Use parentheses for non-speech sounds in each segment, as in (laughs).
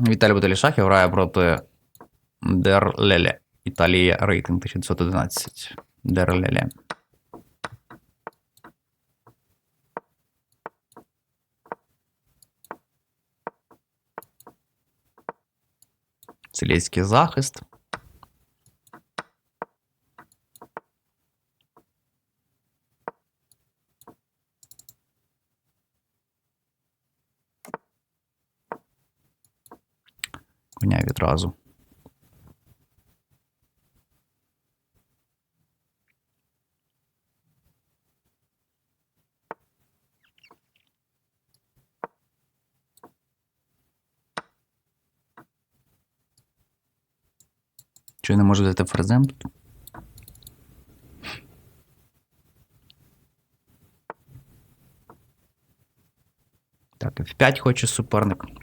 Віталій Баталішахів грає проти Дерлеле. Італія рейтинг 1911. Дерлеле. Цілійський захист. Коня відразу. Чи не можу взяти ферзем тут? Так, F5 хоче суперник.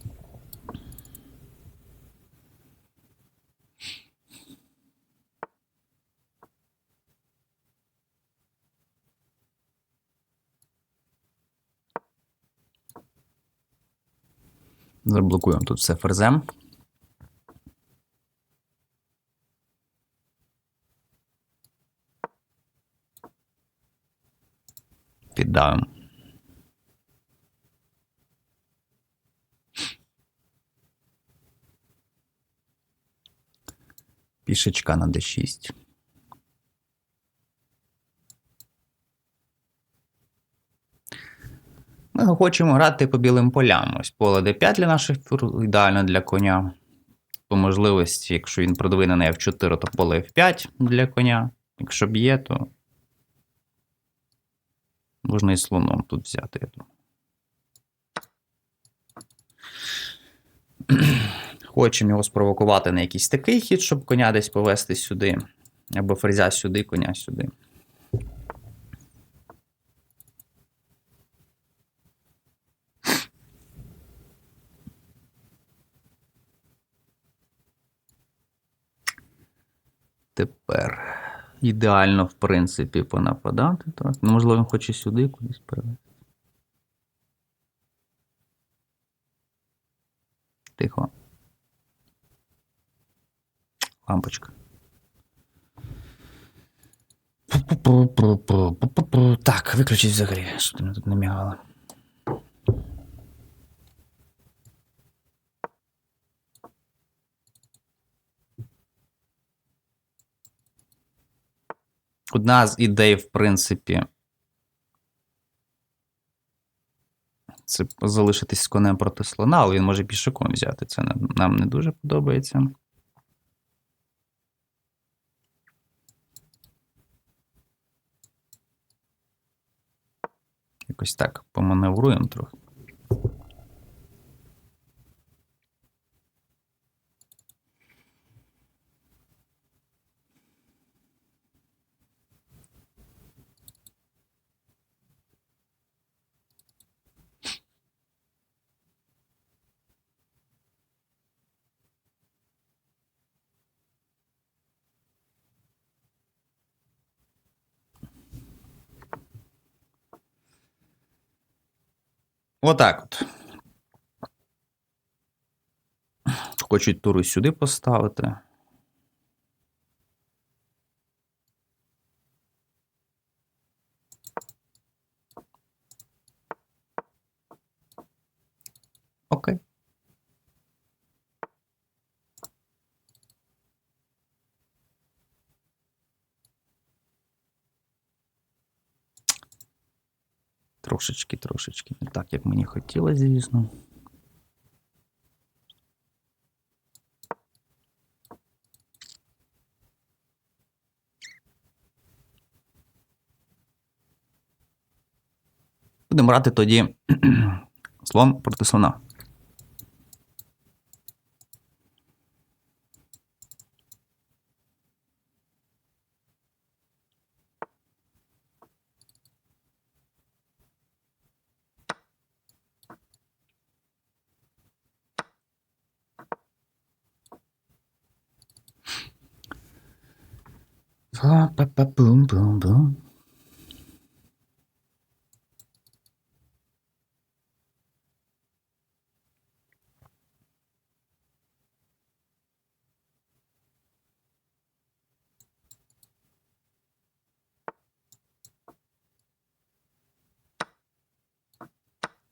Заблокуємо тут все ферзем. Піддавимо. Пішечка на d6. Ми хочемо грати по білим полям. Ось поле d5 для наших фігур, ідеально для коня. По можливості, якщо він продвинений F4, то поле F5 для коня. Якщо б'є, то можна і слоном тут взяти, я думаю. (clears throat) Хочемо його спровокувати на якийсь такий хід, щоб коня десь повести сюди. Або ферзя сюди, коня сюди. Тепер ідеально, в принципі, понападати. Так. Ну, можливо, він хоче сюди кудись перевести. Тихо. Лампочка. Так, виключіть взагалі, щоб мене тут не мігало. Одна з ідей, в принципі, це залишитись з конем проти слона, але він може пішаком взяти. Це нам не дуже подобається. Якось так поманевруємо трохи. Отак от. Хочуть туру сюди поставити. Окей. Трошечки, трошечки не так, як мені хотілося, звісно. Будемо брати тоді слон проти слона.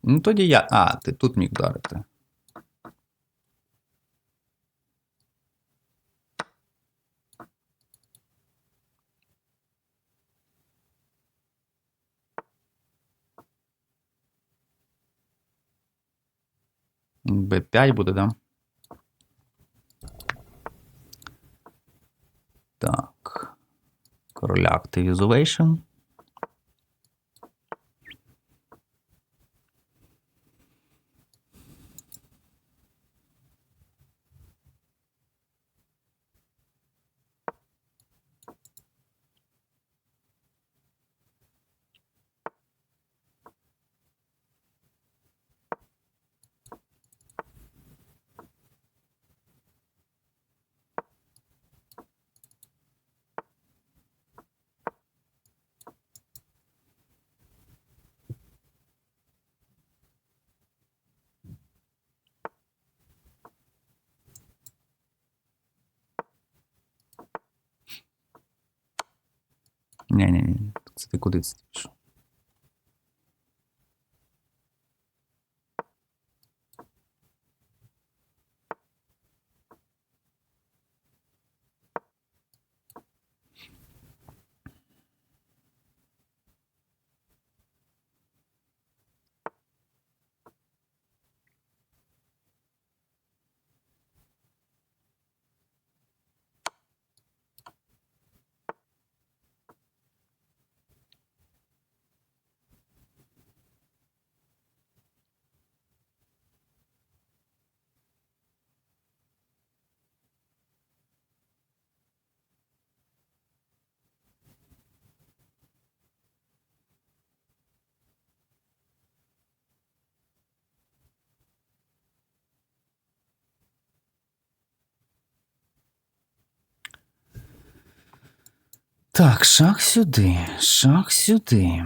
Ну, тоді я. А, ти тут міг вдарити. Б5 буде, да? Так. Короля Activization. いないいないいない。絶対これつでしょ。Так, шаг сюди, шаг сюди.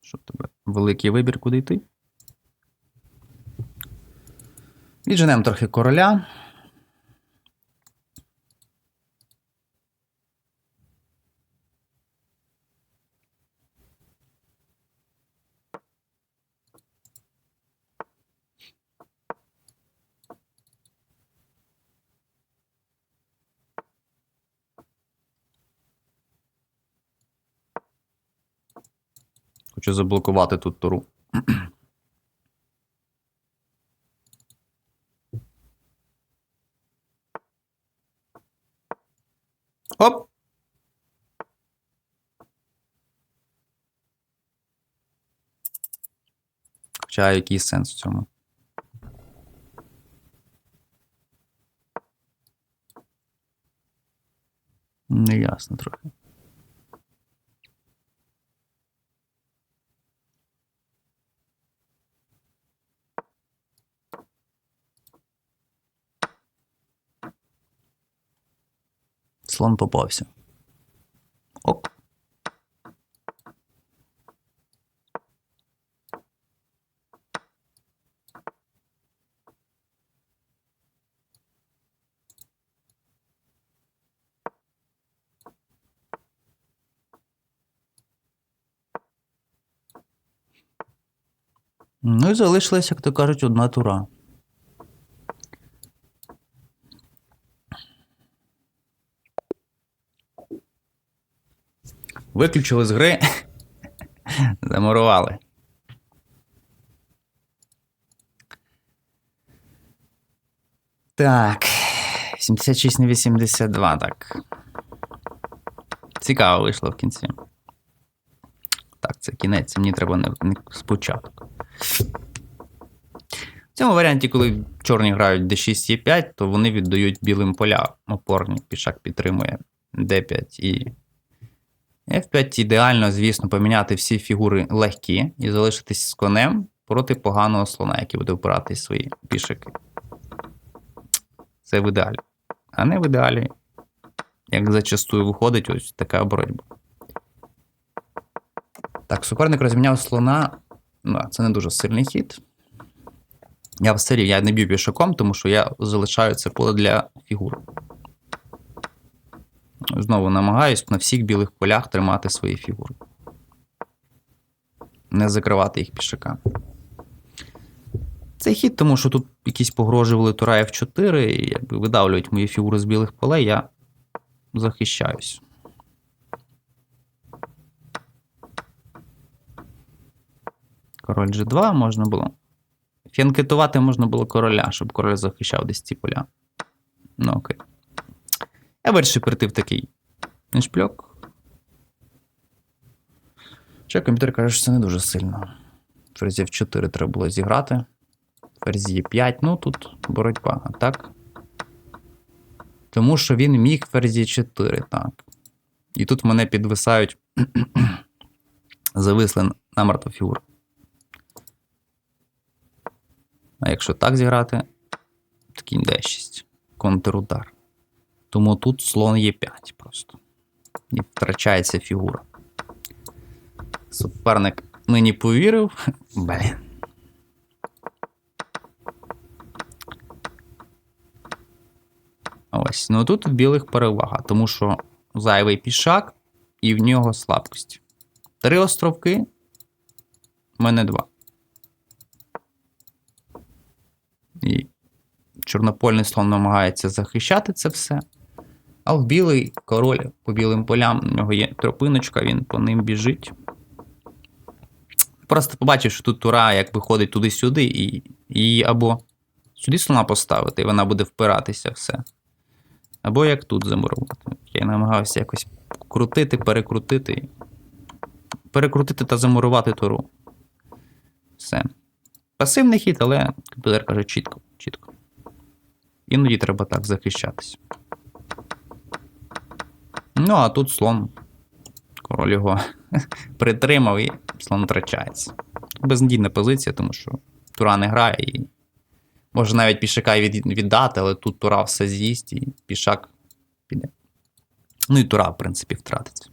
Що в тебе? Великий вибір, куди йти? Відженемо трохи короля. Хочу заблокувати тут туру. Оп! Хоча який сенс в цьому? Неясно трохи. Слон попався. Оп. Ну і залишилась, як то кажуть, одна тура. Виключили з гри. Замурували. Так. 76 на 82, так. Цікаво вийшло в кінці. Так, це кінець, мені треба не, не спочатку. В цьому варіанті, коли чорні грають d6 e5, то вони віддають білим поля опорні. Пішак підтримує d5 і F5 ідеально, звісно, поміняти всі фігури легкі і залишитись з конем проти поганого слона, який буде впиратись свої пішики. Це в ідеалі. А не в ідеалі, як зачастую виходить ось така боротьба. Так, суперник розміняв слона. Ну, це не дуже сильний хід. Я все рівно, я не б'ю пішаком, тому що я залишаю це поле для фігур. Знову намагаюсь на всіх білих полях тримати свої фігури. Не закривати їх пішаками. Цей хід, тому що тут якісь погрожували тура F4, і якби видавлюють мої фігури з білих полей, я захищаюсь. Король G2 можна було. Фінкетувати можна було короля, щоб король захищав десь ці поля. Ну окей. Я вирішив прийти в такий нишпльок. Ще комп'ютер каже, що це не дуже сильно. Ферзів 4 треба було зіграти. Ферзі 5, ну тут боротьба, а так. Тому що він міг ферзі 4, так. І тут мене підвисають. (clears throat) Зависли намертво фігури. А якщо так зіграти, то кінь d6. Контрудар. Тому тут слон Е5 просто. І втрачається фігура. Суперник мені повірив. (laughs) Блін. Ось. Ну тут в білих перевага, тому що зайвий пішак і в нього слабкість. Три островки. В мене два. І чорнопольний слон намагається захищати це все. А в білий король по білим полям, у нього є тропиночка, він по ним біжить. Просто побачив, що тут тура як виходить туди-сюди, і її або сюди слона поставити, і вона буде впиратися все. Або як тут замурувати. Я намагався якось крутити, перекрутити. Перекрутити та замурувати туру. Все. Пасивний хід, але комп'ютер каже чітко. чітко. Іноді треба так захищатись. Ну, а тут слон. Король його (laughs) притримав і слон втрачається. Безнадійна позиція, тому що тура не грає і може навіть пішака від, віддати, але тут тура все з'їсть і пішак піде. Ну і тура, в принципі, втратиться.